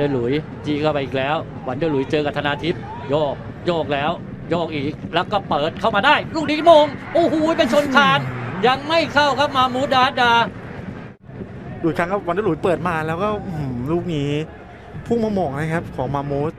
เดอร์หลุยจีเข้าไปอีกแล้ววันเดอร์หลุยเจอกับธนาทิพย์โยกโยกแล้ว โยกอีกแล้วก็เปิดเข้ามาได้ ลูกนี้มงโอ้โหเป็นชนคานยังไม่เข้าครับมามูดาดาดูครั้งครับวันเดอร์หลุยเปิดมาแล้วก็ลูกนี้พุ่งมาหม่งนะครับของมาโมด